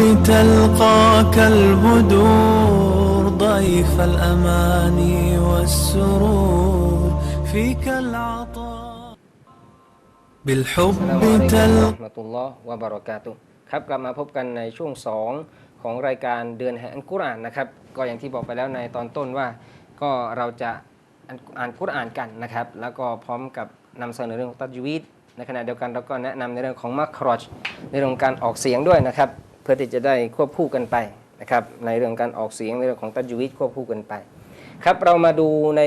تلقاك البدور ضيف الأماني والسرور فيك العطاء بالحب อัสลามุอะลัยกุม تلقاك วะเราะห์มะตุลลอฮ์วะบารอกาตุฮ์ครับกลับมาพบกันในช่วง 2 ของรายการเดือนแห่งอัลกุรอานนะครับ ก็อย่างที่บอกไปแล้วในตอนต้นว่า ก็เราจะอ่านอ่านกุรอานกันนะครับ แล้วก็พร้อมกับนำเสนอเรื่องของตัจวีดในขณะเดียวกันเราก็แนะนำในเรื่องของมัครอจในเรื่องของการออกเสียงด้วยนะครับ เพื่อที่จะได้ควบคู่กันไปนะครับในเรื่องการออกเสียงในเรื่องของตัจวีดควบคู่กันไป ครับเรามาดูใน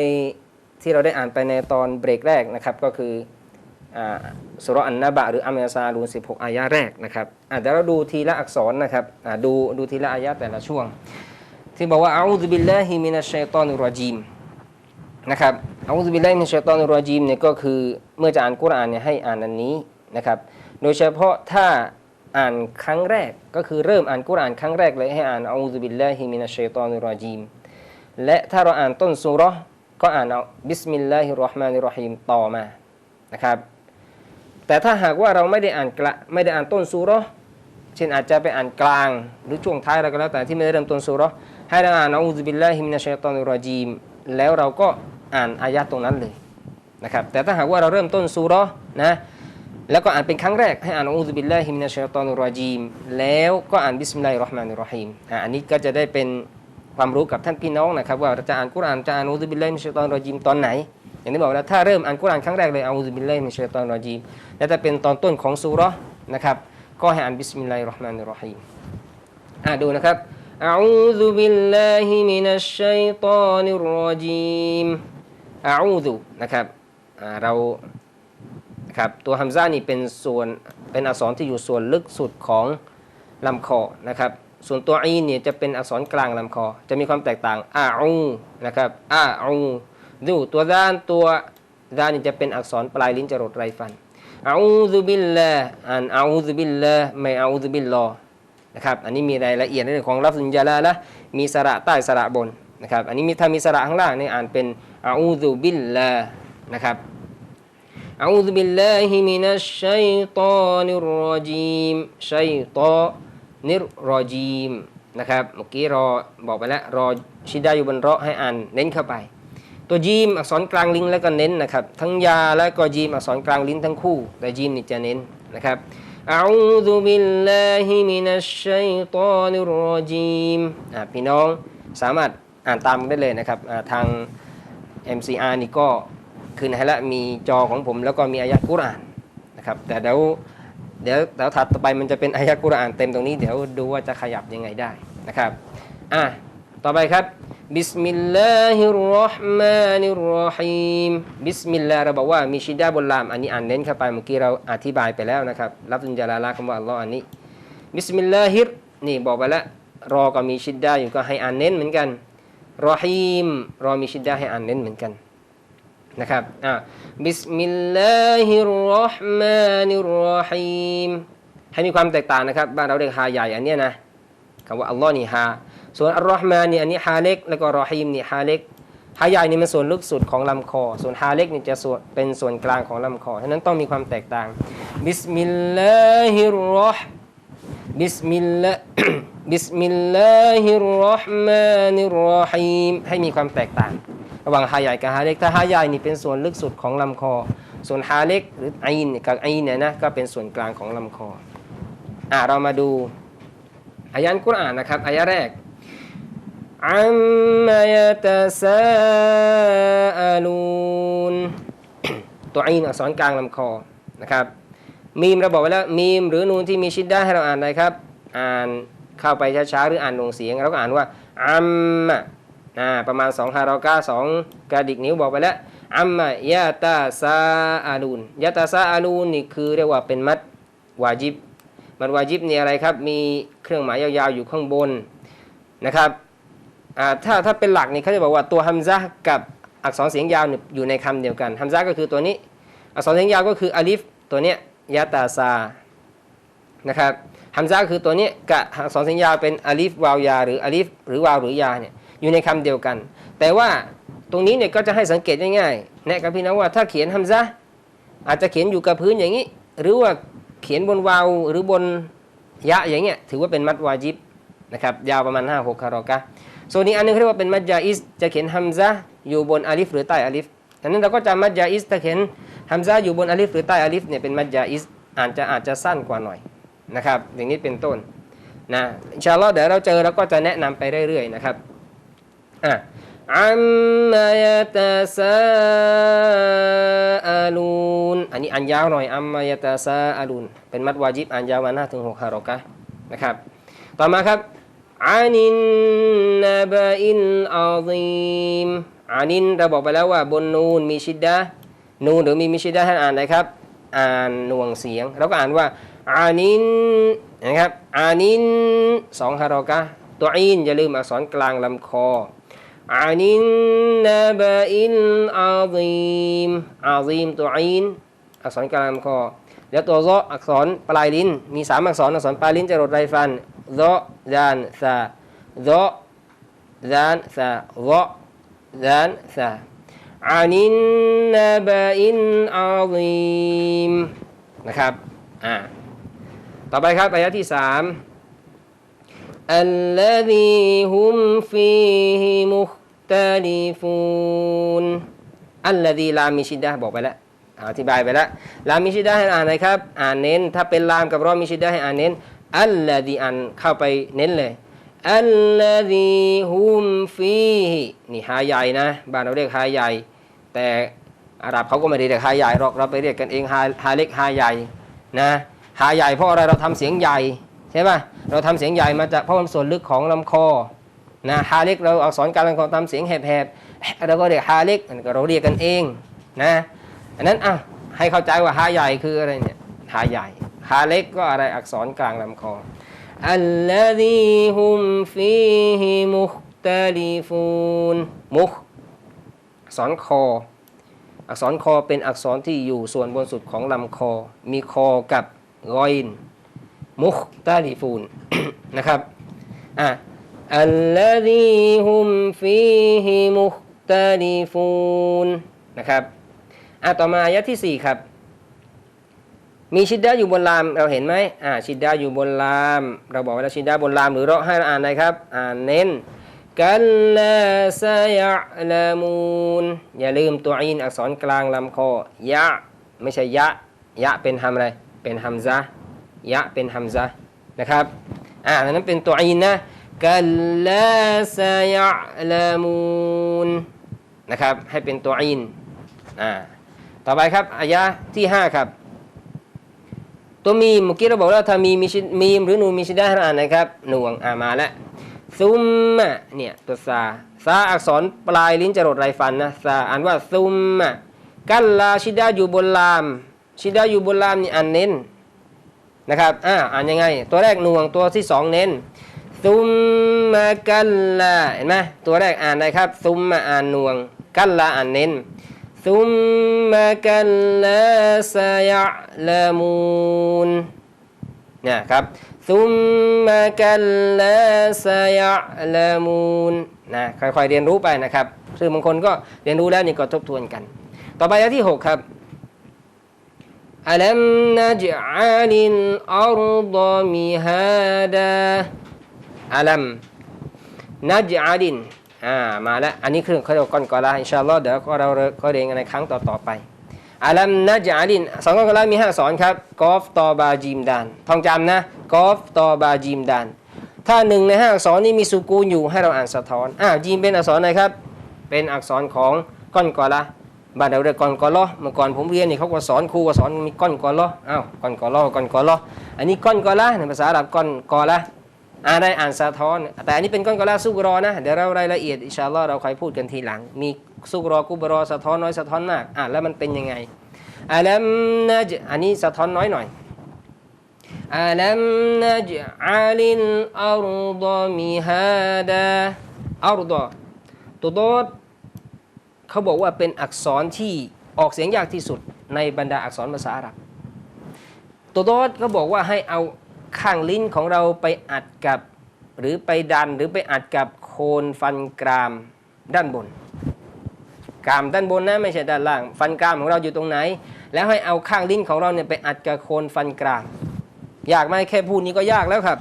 ที่เราได้อ่านไปในตอนเบรกแรกนะครับก็คืออสุรอันนบะหรืออัมยาซาลูน16 อายะแรกนะครับอะเดี๋ยวเราดูทีละอักษรนะครับดูดูทีละอายะแต่ละช่วง ที่บอกว่าอาอูซุบิลลาฮิมินัชชัยตอนุรจีมนะครับอาอูซุบิลลาฮิมินัชชัยตอนุรจีมเนี่ยก็คือเมื่อจะอ่านกุรอานเนี่ยให้อ่านอันนี้นะครับโดยเฉพาะถ้า อ่านครั้งแรก ก็คือเริ่มอ่านกุรอานครั้งแรกเลยให้อ่านอาอูซุบิลลาฮิมินัชชัยตอนุรรจีมและถ้าเราอ่านต้นซูเราะห์ก็อ่านเอาบิสมิลลาฮิรราะห์มานิรรฮีมต่อมานะครับ แต่ถ้าหากว่าเราไม่ได้อ่านกละไม่ได้อ่านต้นซูเราะห์เช่นอาจจะไปอ่านกลางหรือช่วงท้ายอะไรก็แล้วแต่ที่ไม่ได้เริ่มต้นซูเราะห์ให้เราอ่านอูซุบิลลาฮิมินัชชัยตอนิรจีมแล้วเราก็อ่านอายะตรงนั้นเลยนะครับแต่ถ้าหากว่าเราเริ่มต้นซูเราะห์นะ แล้วก็อ่านเป็นครั้งแรกให้อ่านอูซุบิลลาฮิมินัชชัยตอนิรรจีมแล้วก็อ่านบิสมิลลาฮิรเราะห์มานิรเราะฮีมอะอันนี้ก็จะได้เป็นความรู้กับท่านพี่น้องนะครับว่าเราจะอ่านกุรอานจะอ่านอูซุบิลลาฮิมินัชชัยตอนรรจีมตอนไหน อย่างที่บอกแล้วถ้าเริ่มอ่านกุรอานครั้งแรกเลยอูซุบิลลาฮิมินัชชัยตอนรรจีมและถ้าเป็นตอนต้นของซูเราะห์นะครับก็ให้อ่านบิสมิลลาฮิรเราะห์มานิรเราะฮีมอ่าดูนะครับอูซุบิลลาฮิมินัชชัยตอนิรเราะจีมอะอูซุนะครับอ่าเรา นะครับตัวฮัมซานี่เป็นส่วนเป็นอักษรที่อยู่ส่วนลึกสุดของลำคอนะครับส่วนตัวอีนเนี่ยจะเป็นอักษรกลางลำคอ จะมีความแตกต่างอาอูนะครับอาอูดูตัวด้านตัวด้านนี่จะเป็นอักษรปลายลิ้นจรดไรฟันอาอูซุบิลลาอ่านอาอูซุบิลลาไม่อาอูซุบิลลอนะครับอันนี้มีรายละเอียดในเรื่องของลัฟซุนจาลาละมีสระใต้สระบนนะครับอันนี้มีถ้ามีสระข้างล่างนี่อ่านเป็นอาอูซุบิลลานะครับ อาอูซุบิลลาฮิมินัชชัยตอนิรรจีมชัยตอนิรรจีมนะครับเมื่อกี้รอบอกไปแล้วรอชิดาอยู่บนเราะให้อ่านเน้นเข้าไป ตัวจีมอักษรกลางลิ้นแล้วก็เน้นนะครับ ทั้งยาและก็จีมอักษรกลางลิ้นทั้งคู่ แต่จีมนี่จะเน้นนะครับอาอูซุบิลลาฮิมินัชชัยตอนิรจีมอ่าพี่น้องสามารถอ่านตามได้เลยนะครับอ่าทาง MCR นี่ก็ คืนให้ละมีจอของผมแล้วก็มีอายะกุรอานนะครับแต่เดี๋ยวเดี๋ยวเดี๋ยวถัดต่อไปมันจะเป็นอายะกุรอานเต็มตรงนี้เดี๋ยวดูว่าจะขยับยังไงได้นะครับอะต่อไปครับบิสมิลลาฮิรเราะห์มานิรเราะฮีมบิสมิลลาห์เราบอกว่ามีชิดาบนลามอันนี้อ่านเน้นเข้าไปเมื่อกี้เราอธิบายไปแล้วนะครับรับดุนจาลาลาคำว่าอัลลอฮ์อันนี้บิสมิลลาฮิรนี่บอกไปแล้วรอก็มีชิดาอยู่ก็ให้อ่านเน้นเหมือนกันรอฮีมรอมีชิดดาให้อ่านเน้นเหมือนกัน นะครับอ่าบิสมิลลาฮิรเราะห์มานิรเราะฮีมให้มีความแตกต่างนะครับบ้านเราเรียกฮาใหญ่อันเนี้ยนะคำว่าอัลลอฮ์นี่ฮาส่วนอัลลอฮ์มานี่อันนี้ฮาเล็กแล้วก็รอฮีมนี่ฮาเล็กฮาใหญ่นี่มันส่วนลึกสุดของลำคอ ส่วนฮาเล็กนี่จะส่วนเป็นส่วนกลางของลำคอฉะนั้นต้องมีความแตกต่างบิสมิลลาฮิรเราะห์บิสมิลลาบิสมิลลาฮิรเราะห์มานิรเราะฮีมให้มีความแตกต่าง ระหว่างฮาใหญ่กับฮาเล็กถ้าฮาใหญ่นี่เป็นส่วนลึกสุดของลำคอ ส่วนฮาเล็กหรือไอน์กับไอน์เนี่ยนะก็เป็นส่วนกลางของลำคออ่ะเรามาดูอายันกุรอานนะครับอายะแรก عما يتساءلون ตัวอีนอักษรกลางลำคอนะครับมีมเราบอกไว้แล้วมีมหรือนูนที่มีชิดได้ให้เราอ่านอะไรครับ อ่านเข้าไปช้าๆหรืออ่านลงเสียงเราก็อ่านว่าอัมมะ อ่าประมาณ2ฮารอกาสองกระดิกนิ้วบอกไปแล้วอัมมะยาตาซาอาลูนยาตาซาอาลูนนี่คือเรียกว่าเป็นมัดวาจิบ มัดวาจิบนี่อะไรครับ มีเครื่องหมายยาวๆอยู่ข้างบนนะครับอ่าถ้าถ้าเป็นหลักนี่เขาจะบอกว่าตัวฮัมซะกับอักษรเสียงยาวอยู่ในคำเดียวกันฮัมซะก็คือตัวนี้ อักษรเสียงยาวก็คืออาลิฟตัวเนี้ยยาตาซานะครับฮัมซะคือตัวนี้กับอักษรเสียงยาวเป็นอาลิฟวาวยา หรืออาลิฟหรือวาวหรือยาเนี่ย อยู่ในคำเดียวกัน แต่ว่าตรงนี้เนี่ยก็จะให้สังเกตง่ายๆแนะกับพี่น้องว่าถ้าเขียนฮัมซะอาจจะเขียนอยู่กับพื้นอย่างนี้ หรือว่าเขียนบนวาวหรือบนยะอย่างเงี้ยถือว่าเป็นมัดวาจิบนะครับยาวประมาณ 5 6คารอกะส่วนนี้อันหนึงเรียกว่าเป็นมัดยาอิสจะเขียนฮัมซะอยู่บนอาลิฟหรือใต้อาลิฟดังนั้นเราก็จะมัดยาอิสถ้าเขียนฮัมซะอยู่บนอาลิฟหรือใต้อาลิฟเนี่ยเป็นมัดยาอิสอาจจะอาจจะสั้นกว่าหน่อยนะครับอย่างนี้เป็นต้นนะอินชาอัลลอฮ์เดี๋ยวเราเจอเราก็จะแนะนำไปเรื่อยๆนะครับ อะอัมมายะตาซาอาลูนอันนี้อันยาวหน่อยอัมมายะตาซาอาลูนเป็นมัดวาจิบอันยาวมาหน้าถึงหกฮารอกะนะครับต่อมาครับอานินนบะอินอาซีมอานินเราบอกไปแล้วว่าบนนูนมีชิดดะนูนหรือมีมิชิดดะห์ให้อ่านนะครับ อ่านหน่วงเสียงเราก็อ่านว่าอานินนะครับอานินสองฮารอกะตัวอินอย่าลืมอักษรกลางลำคอ อานินนบะอินอาซีมอาซีมตัวอินอักษรกลางคอแล้วตัวซออักษรปลายลิ้น มีสามอักษรอักษรปลายลิ้นจะรดไรฟันซอซานซาซอซานซาซอซานซาอานินนบะอินอาซีมนะครับอ่าต่อไปครับอายะที่สาม الذي هم فيه مختلفون الذي ลามีชิดดะห์บอกไปแล้ว อธิบายไปแล้วลามิชิดะให้อ่านเลยครับ อ่านเน้น ถ้าเป็นลามกับรอมิชิดะให้อ่านเน้น อัลลอดีอันเข้าไปเน้นเลย อัลลอดีฮุมฟีฮินี่ฮาใหญ่นะ บ้านเราเรียกฮาใหญ่ แต่อาหรับเขาก็ไม่ได้เรียกฮาใหญ่หรอก เราไปเรียกกันเองฮาฮาเล็กฮาใหญ่นะฮาใหญ่เพราะอะไรเราทำเสียงใหญ่ ใช่ป่ะเราทำเสียงใหญ่มาจากเพราะมันส่วนลึกของลำคอนะฮาเล็กเราเอาสอนการลำคอทำเสียงแหบๆเราก็เรียกฮาเล็กอันก็เราเรียกกันเองนะอันนั้นอะให้เข้าใจว่าฮาใหญ่คืออะไรเนี่ยฮาใหญ่ฮาเล็กก็อะไรอักษรกลางลำคออัลลดีฮุมฟีฮิมุคตาลิฟูนมุคอักษรคอ อักษรคอเป็นอักษรที่อยู่ส่วนบนสุดของลำคอ มีคอกับรอยน มุคตาลิฟูนนะครับอะอัลลดีฮุมฟีฮิมุคตาลิฟูนนะครับอะต่อมาอายะที่ 4 ครับ มีชิดดาอยู่บนลาม เราเห็นไหมอ่าชิดดาอยู่บนลาม เราบอกว้แล้วชิดดาบนลามหรือเราให้เราอ่านอะไรครับ อ่านเน้นกัลลาซยะลามูนอย่าลืมตัวอินอักษรกลางลำคอยะ ไม่ใช่ยะ ยะเป็นฮัมอะไร เป็นฮัมซะ ยะเป็นฮัมซะนะครับอ่านั้นเป็นตัวอินนะกัลลาซายะลามูนนะครับให้เป็นตัวอินอ่าต่อไปครับอายะที่5ครับตัวมีมเมื่อกี้เราบอกแล้วถ้ามีมีชิมีมหรือนูมีชิดได้ให้เราอ่านนะครับหน่วงอ่ามาแล้วซุมมะเนี่ยตัวซาซาอักษรปลายลิ้นจรดไรฟันนะซาอ่านว่าซุมมะกัลลาชิดาอยู่บนลาม ชิดาอยู่บนลามนี่อ่านเน้น นะครับอ่าอ่านยังไง ตัวแรกหน่วงตัวที่สองเน้นซุมมากันลาเห็นไหมตัวแรกอ่านได้ครับซุมมาอ่านหน่วง กันลาอ่านเน้นซุมมากันลาสยะละมูนนะครับซุมมากันลาสยะละมูนนะค่อยๆเรียนรู้ไปนะครับ คือบางคนก็เรียนรู้แล้วนี่ก็ทบทวนกัน ต่อไปอันที่ 6 ครับ อัลัมนัจอัลิลอัรฎมิฮาดาอัลัมนัจอัลินอ่ามาแล้ว อันนี้คือเขาเรียกว่าก้อนกอลาอินชาอัลลอฮ์เดี๋ยวเราก็เรียนกันในครั้งต่อๆไปอาลัมนะจาลินสองก้อนกอลามีห้าสอนครับกอฟตอบาจีมดานท่องจำนะกอฟตอบาจีมดาน ถ้าหนึ่งในห้าอักษรนี้มีสุกูนอยู่ให้เราอ่านสะท้อนอ่าจีมเป็นอักษรอะไรครับ เป็นอักษรของก้อนก่อนลา บ้านเราเรียกก้อนกอลอเมื่อก่อนผมเรียนนี่เขาก็สอนครูก็สอนมีก้อนกอลออ้าวก้อนกอลอก้อนกอลออันนี้ก้อนกอลาในภาษาอาหรับก้อนกอลาอ่านได้อ่านสะท้อน แต่อันนี้เป็นก้อนกอลาซุกรอนะเดี๋ยวเรารายละเอียดอิชาลอเราค่อยพูดกันทีหลัง มีซุกรอกุบรอสะท้อนน้อยสะท้อนมากอ่านแล้วมันเป็นยังไงอัลัมนะจอันนี้สะท้อนน้อยหน่อยอัลัมนะจอัลิลอัรฎมิฮาดาอัรฎตัวโดด เขาบอกว่าเป็นอักษรที่ออกเสียงยากที่สุดในบรรดาอักษรภาษาอาหรับตัวโดดเขาบอกว่าให้เอาข้างลิ้นของเราไปอัดกับ หรือไปดันหรือไปอัดกับโคนฟันกรามด้านบน กรามด้านบนนะไม่ใช่ด้านล่าง ฟันกรามของเราอยู่ตรงไหน แล้วให้เอาข้างลิ้นของเราเนี่ยไปอัดกับโคนฟันกราม ยากไหมแค่พูดนี้ก็ยากแล้วครับ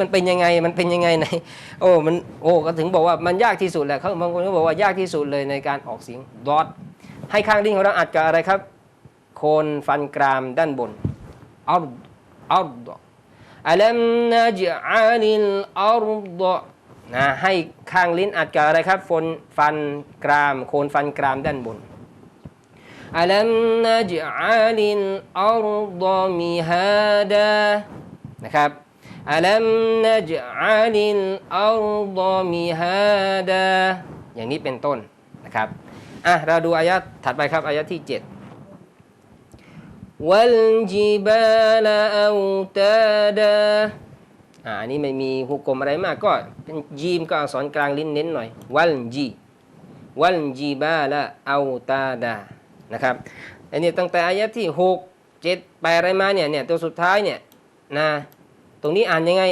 มันเป็นยังไงมันเป็นยังไงในโอ้มันโอ้ก็ถึงบอกว่ามันยากที่สุดแหละเขาบางคนก็บอกว่ายากที่สุดเลยในการออกเสียงดอทให้ข้างดิ้งของเราอัดกับอะไรครับ โคนฟันกรามด้านบนอัลอร์ดอัลัมนาจอานิลอัลดนะให้ข้างลิ้นอัดกับอะไรครับฟันฟันกราม โคนฟันกรามด้านบนอัลัมนาจอานิลอัลดมีฮาดานะครับ อย่างนี้เป็นต้นนะครับอะเราดูอายะห์ถัดไปครับอายะห์ที่7วัลจิบาลอัลตาดาอ่าอันนี้ไม่มีหุกกลมอะไรมากก็เป็นยีมก็อักษรกลางลิ้นเน้นหน่อย วัลจีวัลจิบาลอัลตาดานะครับอันนี้ตั้งแต่อายะห์ที่ 6 7 8อะไรมาเนี่ยเนี่ยตัวสุดท้ายเนี่ยนะ ตรงนี้อ่านยังไง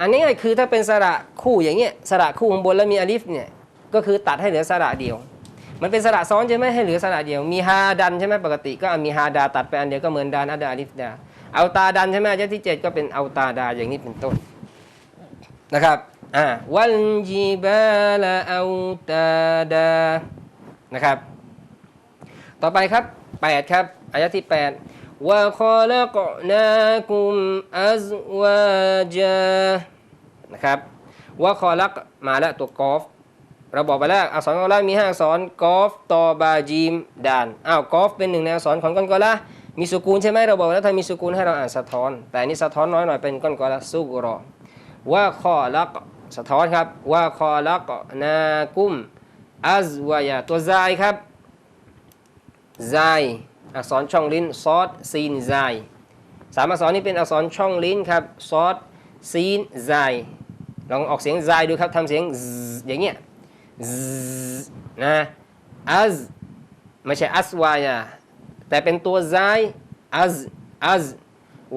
อันนี้ง่ายคือถ้าเป็นสระคู่อย่างเงี้ยสระคู่ข้างบนแล้วมีอลิฟเนี่ยก็คือตัดให้เหลือสระเดียว มันเป็นสระซ้อนใช่ไหมให้เหลือสระเดียว มีฮาดันใช่ไหมปกติก็มีฮาดาตัดไปอันเดียวก็เหมือนดานอัดาอลิฟดาเอาตาดันใช่ไหมอายะที่ 7 ก็เป็นเอาตาดาอย่างนี้เป็นต้นนะครับอ่าวัลจิบาลาเอาตาดานะครับ ต่อไปครับ 8 ครับอายะที่ 8 وخلقناكم أزواجا นะครับว่าคอลักมาแล้วตัวกอฟเราบอกไปแล้วอักษรกอละมีห้าอักษรกอฟตอบาจีมดานอ้าวกอฟเป็นหนึ่งในอักษรของก้อนกอละมีสุกูลใช่ไหมเราบอกแล้วถ้ามีสุกูลให้เราอ่านสะท้อน แต่อันนี่สะท้อนน้อยหน่อยเป็นก้อนกอละซุกรอว่าคอลักสะท้อนครับว่าคอลักนากุมอัซวายาตัวไซครับไซ อักษรช่องลิ้นซอสซีนไซสามอักษรนี้เป็นอักษรช่องลิ้นครับซอสซีนไซลองออกเสียงไซดูครับทำเสียงอย่างเงี้ยนะอัซไม่ใช่อัสวายาแต่เป็นตัวไซอัซอัซ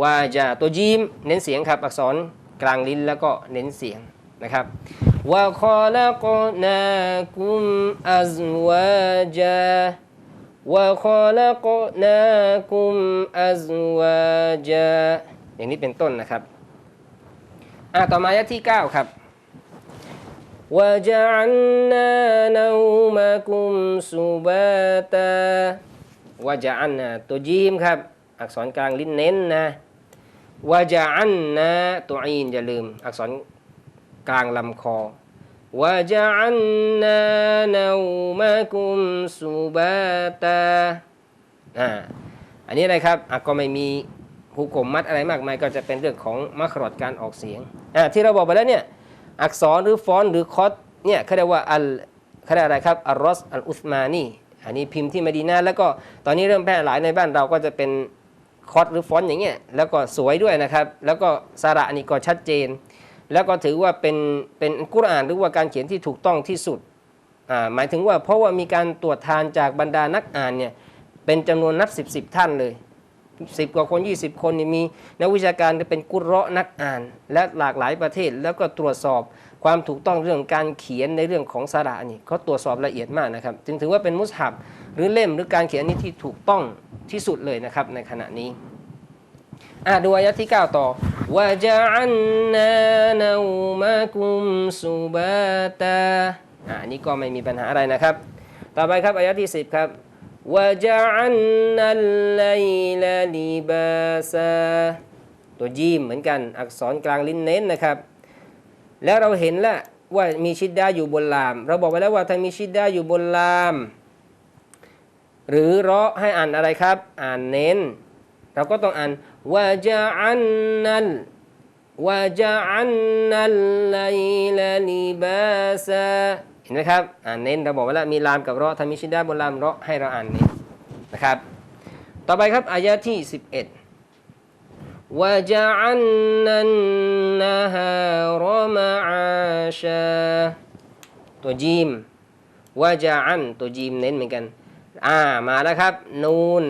วาจาตัวจีมเน้นเสียงครับอักษรกลางลิ้นแล้วก็เน้นเสียงนะครับว่าคอลกนาคุมอัซวาจา وخلقناكم أزواجا อย่างนี้เป็นต้นนะครับ อ่าต่อมาอายะที่ 9 ครับ وجعلنا نومكم سباتا وجعلنا ตัวจีมครับ อักษรกลางลิ้นเน้นนะ وجعلنا ตัวอีนอย่าลืม อักษรกลางลำคอ وجعلنا نومكم سباتا อ่า อันนี้อะไรครับอ่ะก็ไม่มีหุกกลมมัดอะไรมากมาย ก็จะเป็นเรื่องของมัครอดการออกเสียง อ่า ที่เราบอกไปแล้วเนี่ย อักษรหรือฟอนต์หรือคอตเนี่ยเขาเรียกว่าอัลเขาเรียกอะไรครับ อัลรอส อัลอุสมานี อันนี้พิมพ์ที่มดีนาแล้วก็ตอนนี้เริ่มแพร่หลายในบ้านเราก็จะเป็นคอตหรือฟอนต์อย่างเงี้ย แล้วก็สวยด้วยนะครับ แล้วก็สระนี่ก็ชัดเจน แล้วก็ถือว่าเป็นเป็นกุรอานหรือว่าการเขียนที่ถูกต้องที่สุดอ่าหมายถึงว่าเพราะว่ามีการตรวจทานจากบรรดานักอ่านเนี่ยเป็นจำนวนนับสิบสิบท่านเลยสิบกว่าคน 20 คนนี่มีนักวิชาการเป็นกุรเราะนักอ่าน และหลากหลายประเทศ แล้วก็ตรวจสอบความถูกต้องเรื่องการเขียนในเรื่องของสระนี่เขาตรวจสอบละเอียดมากนะครับ จึงถือว่าเป็นมุสฮับหรือเล่มหรือการเขียนนี้ที่ถูกต้องที่สุดเลยนะครับในขณะนี้อะดูอายะที่ 9 ต่อ ว่าจะอันนานามาคุมสุบาตาอันนี้ก็ไม่มีปัญหาอะไรนะครับ ต่อไปครับอายะที่ 10 ครับว่าจะอันนัลไลลาลิบาซาตัวยีมเหมือนกัน อักษรกลางลิ้นเน้นนะครับ แล้วเราเห็นแล้วว่ามีชิดดาอยู่บนลาม เราบอกไปแล้วว่าถ้ามีชิดดาอยู่บนลาม หรือเราะให้อ่านอะไรครับ อ่านเน้น เราก็ต้องอ่าน วะจาอันนัลวะจาอันนัลไลลาลิบาซาเห็นไหมครับ อ่านเน้นเราบอกไว้แล้วมีลามกับเราะถ้ามีชิดดาบนลามเราะให้เราอ่านเน้นนะครับ ต่อไปครับอายะที่ 11 وجعلنا النهار معاشا ตัวจีมวาจาอันตัวจีมเน้นเหมือนกัน อ่ามาแล้วครับ นูน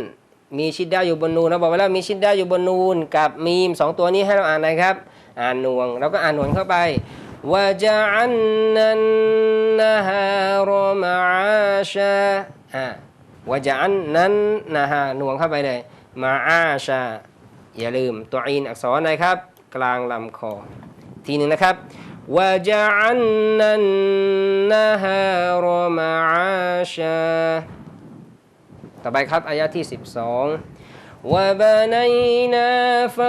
มีชิดด้าอยู่บนนูนเราบอกไปแล้วมีชิดด้าอยู่บนนูนกับมีมสองตัวนี้ให้เราอ่านอะไครับ อ่านนวงเราก็อ่านนวงเข้าไปว่าจะอันนันนะฮารมาอาชาอ่าว่าจะอันนั้นนะฮะนวงเข้าไปเลยมาอาชาอย่าลืมตัวอินอักษรนะครับ กลางลำคอ ทีหนึ่งนะครับว่าจะอันนันนะฮารมาอาชา ต่อไปครับอายะที่ 12ว่าบนนาฟ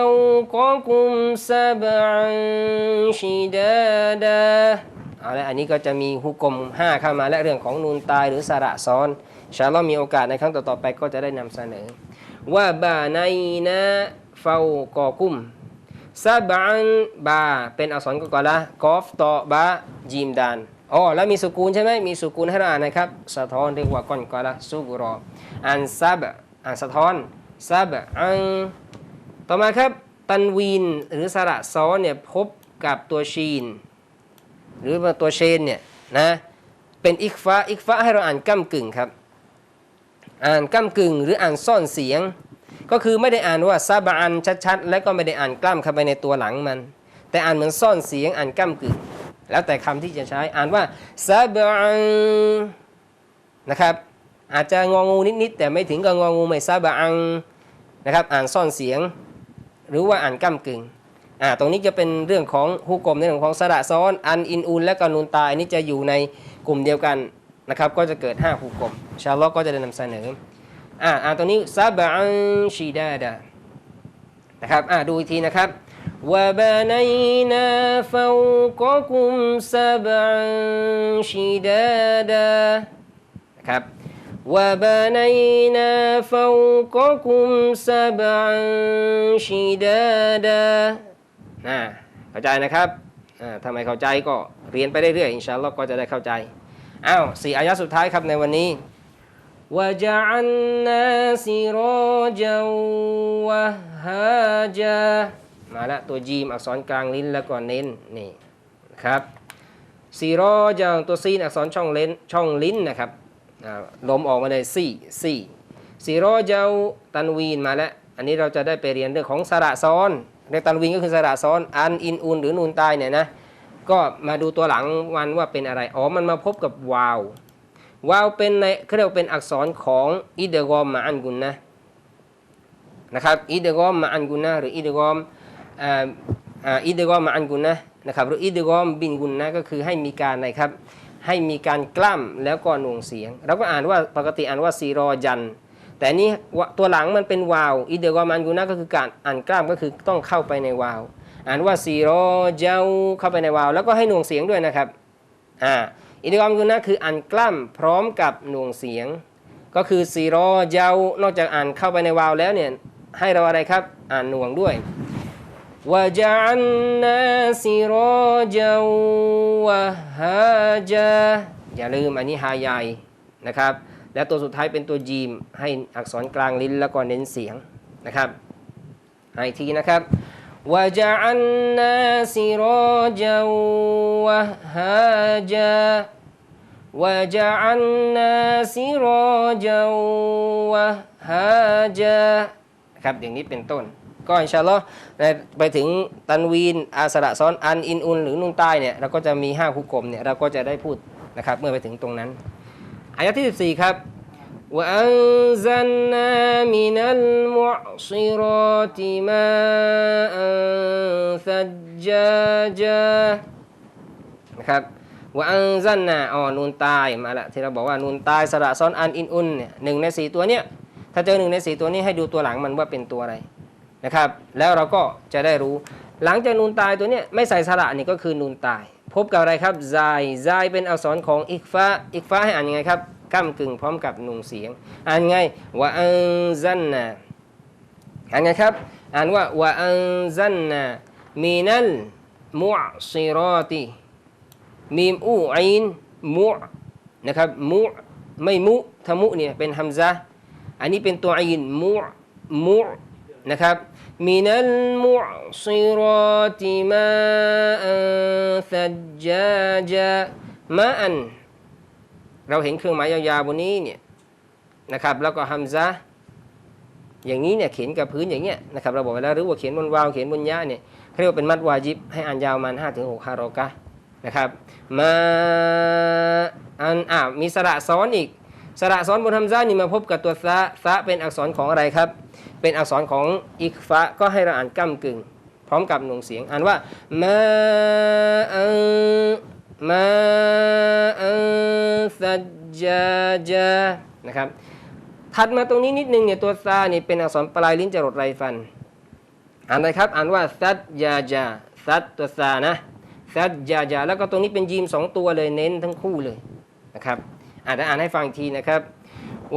กกุมซาบันชิดาดาเอาละอันนี้ก็จะมีฮุกกลม5เข้ามาและเรื่องของนูนตายหรือสระซ้อนชาลอมีโอกาสในครั้งต่อๆไปก็จะได้นำเสนอ ว่าบาในนะเฝ้ากอกุ้มซาบันบา เป็นอักษรก่อนละกอฟตอบะจีมดาน อ๋อแล้วมีสุกูลใช่ไหมมีสุกูลให้เราอ่านนะครับ สะท้อนเรียกว่าก้อนกอละสุกรออ่านซับอ่านสะท้อนซับอังต่อมาครับ ตันวีนหรือสระซ้อนเนี่ยพบกับตัวชีน หรือว่าตัวเชนเนี่ยนะเป็นอิกฟะอิกฟะให้เราอ่านก้ากึ่งครับ อ่านก้ากึ่งหรืออ่านซ่อนเสียง ก็คือไม่ได้อ่านว่าซาบะอันชัดๆ และก็ไม่ได้อ่านกล้ำเข้าไปในตัวหลังมัน แต่อ่านเหมือนซ่อนเสียงอ่านก้ากึ่ง แล้วแต่คำที่จะใช้อ่านว่าซาบะอันนะครับอาจจะงองูนิดๆแต่ไม่ถึงกับงองูไม่ซาบอังนะครับอ่านซ่อนเสียง หรือว่าอ่านก้ากึ่งอ่าตรงนี้จะเป็นเรื่องของฮุกกลมในเรื่องของสระซ้อนอันอินอุนและก็นูนตายอันนี้จะอยู่ในกลุ่มเดียวกันนะครับก็จะเกิด5ฮุกกลมชาลลอฮ์ก็จะได้นำเสนออ่าอ่าตรงนี้ซาบะอันชีดาดานะครับอ่าดูอีกทีนะครับ วะบานัยนาฟาวกะกุมซาบะอันชีดาดานะครับ وبنينا فوقكم سبعا شدادا นะเข้าใจนะครับอ่าถ้าไม่เข้าใจก็เรียนไปเรื่อยๆอินชาอัลลอฮ์ก็จะได้เข้าใจ อ้าวสี่อายะสุดท้ายครับในวันนี้ وجعلنا سراجا وهاجا มาละตัวจีมอักษรกลางลิ้นแล้วก็เน้นนี่นะครับซีรอจังตัวซีนอักษรช่องเลนช่องลิ้นนะครับลมออกมาเลยซี่ซี่ซีรอเจ้าตันวีนมาแล้วอันนี้เราจะได้ไปเรียนเรื่องของสระซ้อนเรียกตันวีนก็คือสระซ้อนอันอินอุนหรือนูนตายเนี่ยนะก็มาดูตัวหลังวันว่าเป็นอะไรอ๋อมันมาพบกับวาววาวเป็นในเขาเรียกว่าเป็นอักษรของอิเดกอมมาอันกุนนะนะครับอิเดกอมมาอันกุนนะหรืออิเดกอม อิดกอมมาอันกุนนะนะครับหรืออิเดกอมบินกุนนะก็คือให้มีการอะครับให้มีการกล้ำแล้วก็หน่วงเสียงเราก็อ่านว่าปกติอ่านว่าซีรอยัน แต่นี่ตัวหลังมันเป็นวาวอิเดกอมันกุนะก็คือการอ่านกล้ามก็คือต้องเข้าไปในวาว อ่านว่าซีรอเจ้าเข้าไปในวาว แล้วก็ให้หน่วงเสียงด้วยนะครับอ่าอิเดกอมกุนะคืออ่านกล้ำพร้อมกับหน่วงเสียง ก็คือซีรอเจ้านอกจากอ่านเข้าไปในวาวแล้วเนี่ยให้เราอะไรครับอ่านหน่วงด้วย وجعلنا سراجا وهاجا อย่าลืมอันนี้ฮาใหญ่นะครับ แล้วตัวสุดท้ายเป็นตัวจีม ให้อักษรกลางลิ้นแล้วก็เน้นเสียงนะครับให้อีกทีนะครับ وجعلنا سراجا وهاجا وجعلنا سراجا وهاجا นะครับอย่างนี้เป็นต้น ก็อินชาอัลลอฮ์ในไปถึงตันวีน อาสระซ้อนอันอินอุน หรือนุนใต้เนี่ยเราก็จะมี5คุกกลมเนี่ยเราก็จะได้พูดนะครับเมื่อไปถึงตรงนั้น อายะที่ 14 ครับ وأنزلنا من المعصرات ماء ثجاجا นะครับว่าอันซันนาอ๋อนูนตายมาละที่เราบอกว่านูนตายสระซ้อนอันอินอุนเนี่ยหนึ่งในสี่ตัวเนี้ยถ้าเจอหนึ่งในสี่ตัวนี้ให้ดูตัวหลังมันว่าเป็นตัวอะไร นะครับ แล้วเราก็จะได้รู้ หลังจากนูนตายตัวเนี้ยไม่ใส่สระนี่ก็คือนูนตาย พบกับอะไรครับไซไซเป็นอักษรของอิกฟาอิกฟาให้อ่านยังไงครับก้ากึ่งพร้อมกับหนุ่งเสียง อ่านไงว่าอันซันนาอ่านไงครับ อ่านว่าวะอันซันนามินัลมุอซิรอติมีมอูอินมุนะครับมุไม่มุถ้ามุเนี่ยเป็นฮัมซะอันนี้เป็นตัวอินมุมุนะครับ มินัลมุซิรอติมาอันซัจจาจามาอันเราเห็นเครื่องหมายยาวๆบนนี้เนี่ยนะครับ แล้วก็ฮัมซะอย่างนี้เนี่ยเขียนกับพื้นอย่างเงี้ยนะครับเราบอกไว้แล้วหรือว่าเขียนบนวาวเขียนบนยะเนี่ยเขาเรียกว่าเป็นมัดวาจิบ ให้อ่านยาวมัน5ถึง6ฮารอกะนะครับ มาอันอ่ามีสระซ้อนอีก สระซ้อนบนฮัมซานี่มาพบกับตัวซะซะเป็นอักษรของอะไรครับ เป็นอักษรของอิกฟะก็ให้เราอ่านก้ากึ่ง พร้อมกับหน่วงเสียงอ่านว่ามาอันมาอันซัจจาจานะครับถัดมาตรงนี้นิดนึงเนี่ยตัวซานี่เป็นอักษรปลายลิ้นจรดไรฟัน อ่านอะไรครับ อ่านว่าซัดยาจาซัดตัวซานะซัดยาจาแล้วก็ตรงนี้เป็นยีมสองตัวเลยเน้นทั้งคู่เลยนะครับ อ่านอ่านให้ฟังอีกทีนะครับ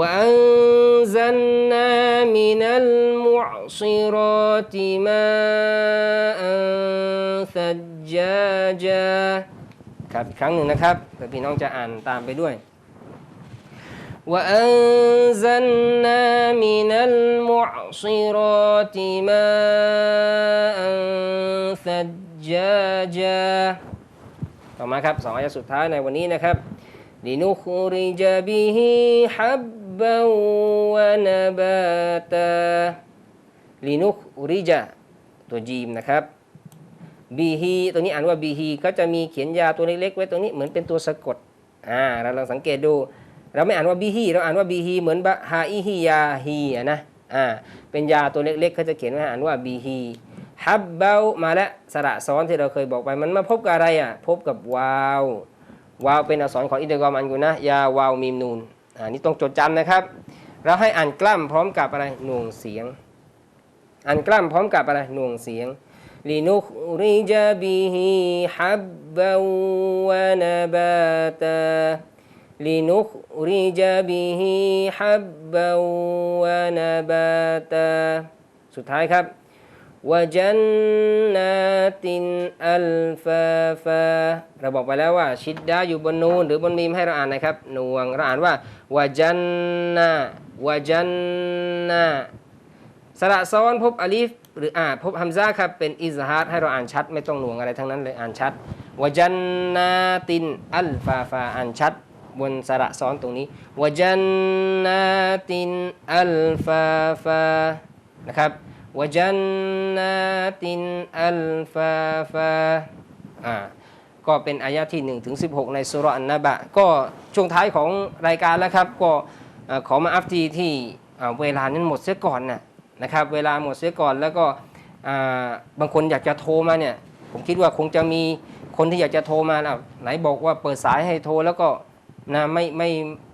وأنزلنا من المعصرات ماء ثجاجا ครับอีกครั้งหนึ่งนะครับเพื่อพี่น้องจะอ่านตามไปด้วย وأنزلنا من المعصرات ماء ثجاجا ต่อมาครับสองอายะสุดท้ายในวันนี้นะครับ لنخرج به حبا ونباتا لنخرج ตัวจีมนะครับ บีฮีตัวนี้อ่านว่าบีฮีก็จะมีเขียนยาตัวเล็กๆไว้ตรงนี้เหมือนเป็นตัวสะกดอ่าเราลองสังเกตดู เราไม่อ่านว่าบีฮีเราอ่านว่าบีฮีเหมือนบะฮาอิฮิยาฮีอะนะอ่าเป็นยาตัวเล็กๆเขาจะเขียนไว้อ่านว่าบีฮีฮับเบลมาแล้วสระซ้อนที่เราเคยบอกไป มันมาพบกับอะไรอ่ะพบกับวาว วาวเป็นอักษรของอิดกอมอันกูนะยาวาวมีมนูนอันนี้ต้องจดจำนะครับ เราให้อ่านกล้ำพร้อมกับอะไรหน่วงเสียง อ่านกล้ำพร้อมกับอะไรหน่วงเสียงลินุคริจบิฮิฮับบาวนาบาตาลินุคริจบิฮิฮับบาวนาบาตาสุดท้ายครับ وجنات ألفافا เราบอกไปแล้วว่า ชิดดาอยู่บนนูนหรือบนมีมให้เราอ่านนะครับหน่วงเราอ่านว่าวาจันนาวาจันนาสระซ้อนพบอลิฟหรืออ่าพบฮัมซาครับ เป็นอิซฮาร์ให้เราอ่านชัด ไม่ต้องหน่วงอะไรทั้งนั้นเลยอ่านชัดวาจันนาตินอัลฟาฟาอ่านชัด บนสระซ้อนตรงนี้วาจันนาตินอัลฟาฟานะครับ وجنات ألفافا อ่าก็เป็นอายะที่1ถึง16 ในสุรอันนบะ ก็ช่วงท้ายของรายการแล้วครับ ก็อ่าขอมาอัฟทีที่อ่าเวลานั้นหมดเสียก่อนนะนะครับ เวลาหมดเสียก่อนแล้วก็อ่าบางคนอยากจะโทรมาเนี่ย ผมคิดว่าคงจะมีคนที่อยากจะโทรมาแล้วไหนบอกว่าเปิดสายให้โทรแล้วก็นะไม่ไม่ ห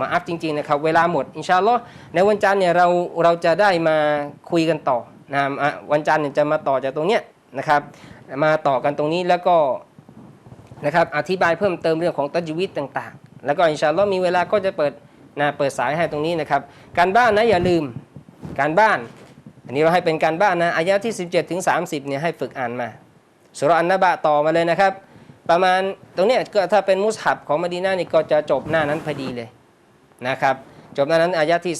มาอัพจริงๆนะครับ เวลาหมดอินชาอัลลอฮ์ในวันจันทร์เนี่ยเราเราจะได้มาคุยกันต่อนะอะวันจันทร์เนี่ยจะมาต่อจากตรงเนี้ยนะครับมาต่อกันตรงนี้แล้วก็นะครับอธิบายเพิ่มเติมเรื่องของตัจวิตต่างๆ แล้วก็อินชาอัลลอฮ์มีเวลาก็จะเปิดนะเปิดสายให้ตรงนี้นะครับ การบ้านนะอย่าลืมการบ้าน อันนี้เราให้เป็นการบ้านนะอายะที่ 17ถึง30เนี่ยให้ฝึกอ่านมาสุรอันนบะต่อมาเลยนะครับ ประมาณตรงเนี้ยก็ถ้าเป็นมุสฮับของมดีนานี่ก็จะจบหน้านั้นพอดีเลยนะครับ จบหน้านั้นอายะที่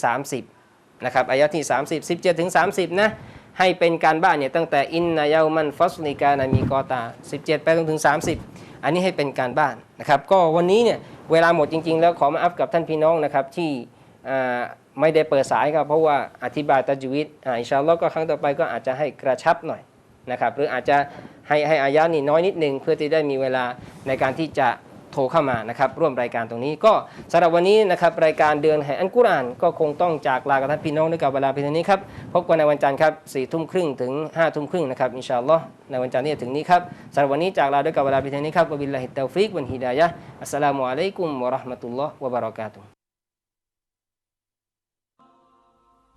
30นะครับอายะที่ 30 17ถึง30 นะ ให้เป็นการบ้านเนี่ยตั้งแต่อินนายามันฟัสลิกานามีกอตา 17 ไปจนถึง 30 อันนี้ให้เป็นการบ้านนะครับ ก็วันนี้เนี่ยเวลาหมดจริง ๆ แล้วขอมาอัพกับท่านพี่น้องนะครับที่ไม่ได้เปิดสายครับเพราะว่าอธิบายตัจวิตอินชาอัลลอฮ์ก็ครั้งต่อไปก็อาจจะให้กระชับหน่อย นะครับหรืออาจจะให้ให้อายะนี่น้อยนิดนึงเพื่อที่ได้มีเวลาในการที่จะโทรเข้ามานะครับร่วมรายการตรงนี้ ก็สำหรับวันนี้นะครับรายการเดือนแห่งอันกุรอาน ก็คงต้องจากลากับท่านพี่น้องด้วยกับเวลาเพียงเท่านี้ครับพบกันในวันจันทร์ครับสี่ทุ่มครึ่งถึงห้าทุ่มครึ่งนะครับอินชาอัลลอฮ์ในวันจันทร์ที่จะถึงนี้ครับสำหรับวันนี้จากลาด้วยกับเวลาเพียงเท่านี้ครับวะบิลลาฮิตตอฟิกวันฮิดายะฮ์อัสสลามุอะลัยกุมวะเราะห์มะตุลลอฮ์วะบะเราะกาตุฮ์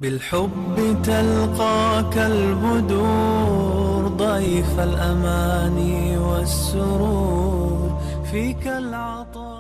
بالحب تلقاك البدور ضيف الأماني والسرور فيك العطاء.